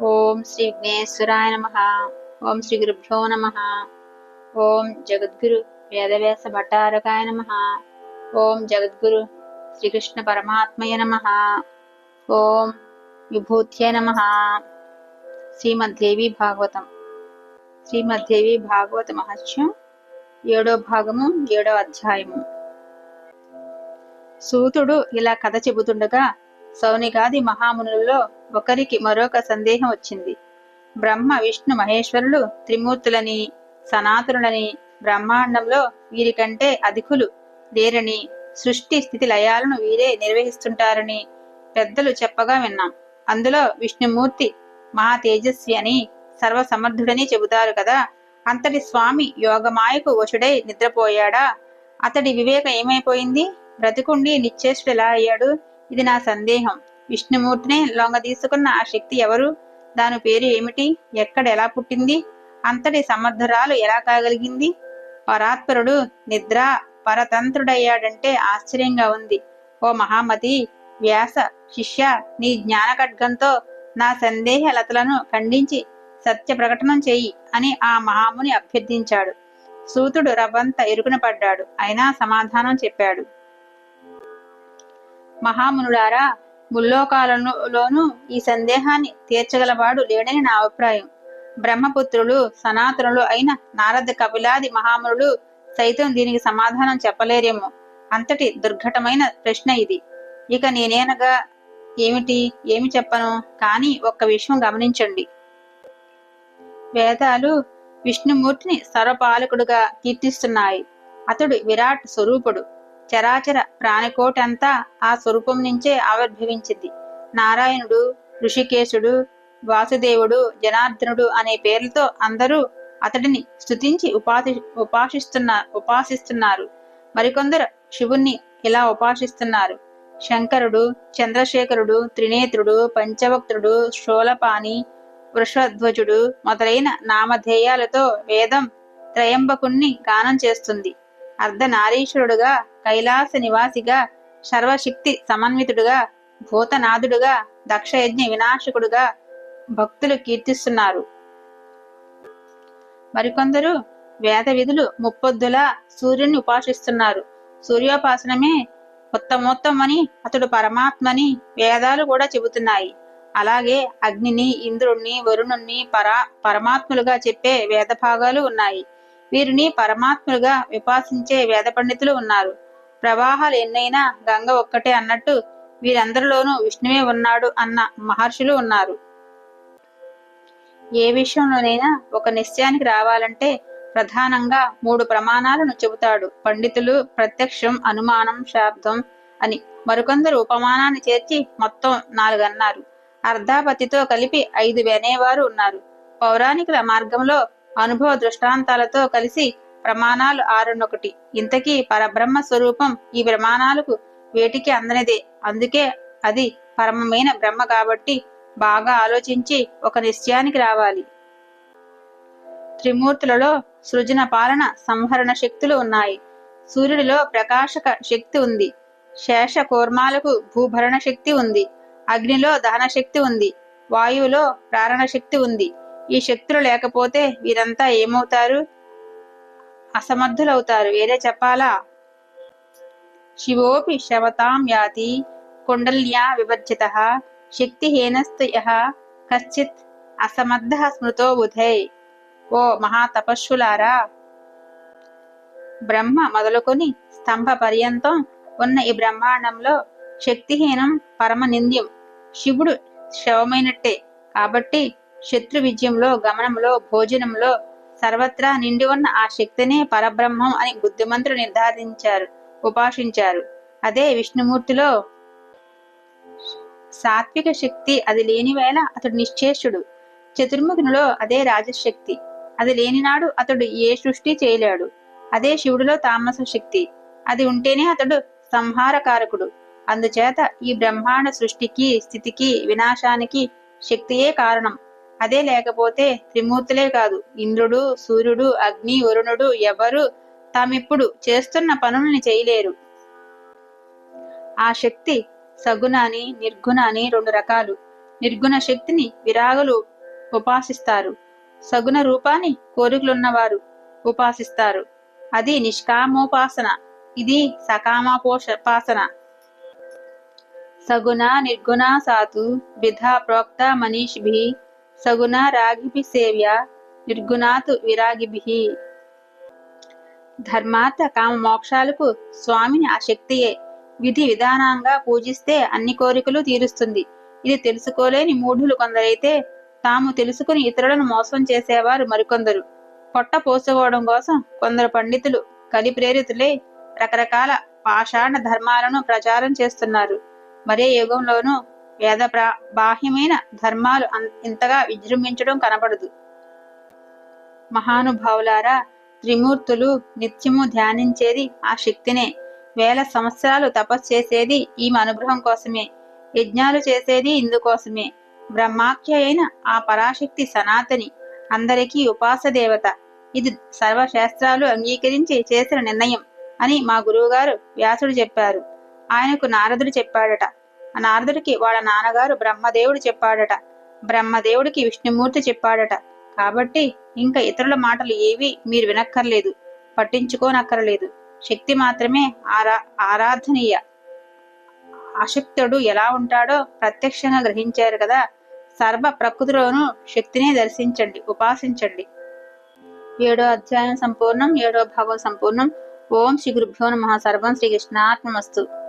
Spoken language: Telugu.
ఓం శ్రీ విఘ్నేశ్వరాయ నమ. ఓం శ్రీ గురుభ్యో నమ. ఓం జగద్గురు వేదవ్యాస భట్టారకాయ నమ. ఓం జగద్గురు శ్రీకృష్ణ పరమాత్మయ నమ. ఓం విభూత్య నమ. శ్రీమద్దేవి భాగవతం. శ్రీమద్దేవి భాగవత మహత్యం ఏడో భాగము ఏడో అధ్యాయము. సూతుడు ఇలా కథ చెబుతుండగా సౌనిగాది మహామునులలో ఒకరికి మరొక సందేహం వచ్చింది. బ్రహ్మ విష్ణు మహేశ్వరులు త్రిమూర్తులని సనాతనులని బ్రహ్మాండంలో వీరికంటే అధికులు. లేరని సృష్టి స్థితి లయాలను వీరే నిర్వహిస్తుంటారని పెద్దలు చెప్పగా విన్నాం. అందులో విష్ణుమూర్తి మహా తేజస్వి అని సర్వసమర్థుడని చెబుతారు కదా అంతటి స్వామి యోగమాయకు వశుడై నిద్రపోయాడా? అతడి వివేకం ఏమైపోయింది? బ్రతికుండి నిశ్చేష్టుడు ఎలా అయ్యాడు? ఇది నా సందేహం. విష్ణుమూర్తినే లొంగ తీసుకున్న ఆ శక్తి ఎవరు? దాని పేరు ఏమిటి? ఎక్కడ ఎలా పుట్టింది? అంతటి సమర్థరాలు ఎలా కాగలిగింది? పరాత్పరుడు నిద్ర పరతంత్రుడయ్యాడంటే ఆశ్చర్యంగా ఉంది. ఓ మహామతి వ్యాస శిష్య నీ జ్ఞాన ఖడ్గంతో నా సందేహ లతలను ఖండించి సత్య ప్రకటనం చెయ్యి అని ఆ మహాముని అభ్యర్థించాడు. సూతుడు రవ్వంత ఇరుకున పడ్డాడు. అయినా సమాధానం చెప్పాడు. మహామునుడారా ముల్లోకాలలోనూ ఈ సందేహాన్ని తీర్చగలవాడు లేడని నా అభిప్రాయం. బ్రహ్మపుత్రులు సనాతనులు అయిన నారద కపిలాది మహామునులు సైతం దీనికి సమాధానం చెప్పలేరేమో. అంతటి దుర్ఘటమైన ప్రశ్న ఇది. ఇక నేనేనగా? ఏమిటి? ఏమి చెప్పను? కానీ ఒక్క విషయం గమనించండి. వేదాలు విష్ణుమూర్తిని సర్వపాలకుడుగా కీర్తిస్తున్నాయి. అతడు విరాట్ స్వరూపుడు. చరాచర ప్రాణికోటంతా ఆ స్వరూపం నుంచే ఆవిర్భవించింది. నారాయణుడు ఋషికేశుడు వాసుదేవుడు జనార్దనుడు అనే పేర్లతో అందరూ అతడిని స్తుతించి ఉపాసి ఉపాసిస్తున్నారు ఉపాసిస్తున్నారు. మరికొందరు శివుణ్ణి ఇలా ఉపాసిస్తున్నారు. శంకరుడు చంద్రశేఖరుడు త్రినేత్రుడు పంచవక్తుడు శూలపాణి వృషధ్వజుడు మొదలైన నామధేయాలతో వేదం త్రయంబకుణ్ణి గానం చేస్తుంది. అర్ధనారీశ్వరుడుగా కైలాస నివాసిగా సర్వశక్తి సమన్వితుడుగా భూతనాథుడుగా దక్షయజ్ఞ వినాశకుడుగా భక్తులు కీర్తిస్తున్నారు. మరికొందరు వేద విధులు ముప్పొద్దులా సూర్యుని ఉపాసిస్తున్నారు. సూర్యోపాసనమే ఉత్తమోత్తమని అతడు పరమాత్మని వేదాలు కూడా చెబుతున్నాయి. అలాగే అగ్నిని ఇంద్రుణ్ణి వరుణుణ్ణి పరా పరమాత్ములుగా చెప్పే వేద భాగాలు ఉన్నాయి. వీరిని పరమాత్ములుగా విపాసించే వేద పండితులు ఉన్నారు. ప్రవాహాలు ఎన్నైనా గంగ ఒక్కటే అన్నట్టు వీరందరిలోనూ విష్ణువే ఉన్నాడు అన్న మహర్షులు ఉన్నారు. ఏ విషయంలోనైనా ఒక నిశ్చయానికి రావాలంటే ప్రధానంగా మూడు ప్రమాణాలను చెబుతాడు. పండితులు ప్రత్యక్షం అనుమానం శాబ్దం అని మరికొందరు ఉపమానాన్ని చేర్చి మొత్తం నాలుగన్నారు. అర్ధాపతితో కలిపి ఐదు వినేవారు ఉన్నారు. పౌరాణికుల మార్గంలో అనుభవ దృష్టాంతాలతో కలిసి ప్రమాణాలు ఆరునొకటి. ఇంతకీ పరబ్రహ్మ స్వరూపం ఈ ప్రమాణాలకు వేటికి అందనిదే. అందుకే అది పరమమైన బ్రహ్మ కాబట్టి బాగా ఆలోచించి ఒక నిశ్చయానికి రావాలి. త్రిమూర్తులలో సృజన పాలన సంహరణ శక్తులు ఉన్నాయి. సూర్యుడిలో ప్రకాశక శక్తి ఉంది. శేష కూర్మాలకు భూభరణ శక్తి ఉంది. అగ్నిలో దహన శక్తి ఉంది. వాయువులో ప్రారణ శక్తి ఉంది. ఈ శక్తులు లేకపోతే వీరంతా ఏమవుతారు? అసమర్థులవుతారు. వేరే చెప్పాలా? శివోపి శవతాం యాతి కుండల్యా వివర్జిత శక్తిహీనస్తయ కశ్చిత్ అసమర్థ స్మృతో బుధై. ఓ మహాతపస్సులారా బ్రహ్మ మొదలుకొని స్తంభ పర్యంతం ఉన్న ఈ బ్రహ్మాండంలో శక్తిహీనం పరమ నింద్యం శివుడు శవమైనట్టే. కాబట్టి శత్రు విజయంలో గమనంలో భోజనంలో సర్వత్రా నిండి ఉన్న ఆ శక్తినే పరబ్రహ్మం అని బుద్ధిమంతులు నిర్ధారించారు ఉపాసించారు. అదే విష్ణుమూర్తిలో సాత్విక శక్తి అది లేని వేళ అతడు నిశ్చేషుడు చతుర్ముఖునిలో అదే రాజశక్తి. అది లేనినాడు అతడు ఏ సృష్టి చేయలేడు. అదే శివుడిలో తామస శక్తి. అది ఉంటేనే అతడు సంహారకారకుడు. అందుచేత ఈ బ్రహ్మాండ సృష్టికి స్థితికి వినాశానికి శక్తియే కారణం. అదే లేకపోతే త్రిమూర్తులే కాదు. ఇంద్రుడు సూర్యుడు అగ్ని వరుణుడు ఎవరు తామిప్పుడు చేస్తున్న పనుల్ని చేయలేరు. ఆ శక్తి సగుణ అని నిర్గుణ అని రెండు రకాలు. నిర్గుణ శక్తిని విరాగులు ఉపాసిస్తారు. సగుణ రూపాన్ని కోరికలున్నవారు ఉపాసిస్తారు. అది నిష్కామోపాసన. ఇది సకామోపాసన. సగుణ నిర్గుణ సాతు విధా ప్రోక్త మనీషిభి సగుణ రాగిభి సేవ్య నిర్గుణాతు విరాగిభి. ధర్మార్థ కామ మోక్షాలకు స్వామిని ఆ శక్తియే. విధి విధానంగా పూజిస్తే అన్ని కోరికలు తీరుస్తుంది. ఇది తెలుసుకోలేని మూఢులు కొందరైతే తాము తెలుసుకుని ఇతరులను మోసం చేసేవారు మరికొందరు. పొట్ట పోసుకోవడం కోసం కొందరు పండితులు కలి ప్రేరితులే రకరకాల పాషాణ ధర్మాలను ప్రచారం చేస్తున్నారు. మరే యుగంలోనూ వేద ప్రా- బాహ్యమైన ధర్మాలు ఇంతగా విజృంభించడం కనబడదు. మహానుభావులారా త్రిమూర్తులు నిత్యము ధ్యానించేది ఆ శక్తినే. వేల సంవత్సరాలు తపస్సు చేసేది ఈమె అనుగ్రహం కోసమే. యజ్ఞాలు చేసేది ఇందుకోసమే. బ్రహ్మాఖ్య అయిన ఆ పరాశక్తి సనాతని అందరికీ ఉపాస దేవత ఇది సర్వశాస్త్రాలు అంగీకరించి చేసిన నిర్ణయం అని మా గురువుగారు వ్యాసుడు చెప్పారు. ఆయనకు నారదుడు చెప్పాడట. నారదుడికి వాళ్ళ నాన్నగారు బ్రహ్మదేవుడు చెప్పాడట. బ్రహ్మదేవుడికి విష్ణుమూర్తి చెప్పాడట. కాబట్టి ఇంకా ఇతరుల మాటలు ఏవి మీరు వినక్కర్లేదు. పట్టించుకోనక్కర్లేదు. శక్తి మాత్రమే ఆరా ఆరాధనీయ. అశక్తుడు ఎలా ఉంటాడో ప్రత్యక్షంగా గ్రహించారు కదా. సర్వ ప్రకృతిలోనూ శక్తినే దర్శించండి ఉపాసించండి. ఏడో అధ్యాయం సంపూర్ణం ఏడో భాగం సంపూర్ణం. ఓం శ్రీ గురుభ్యో నమ. సర్వం శ్రీకృష్ణాత్మస్తు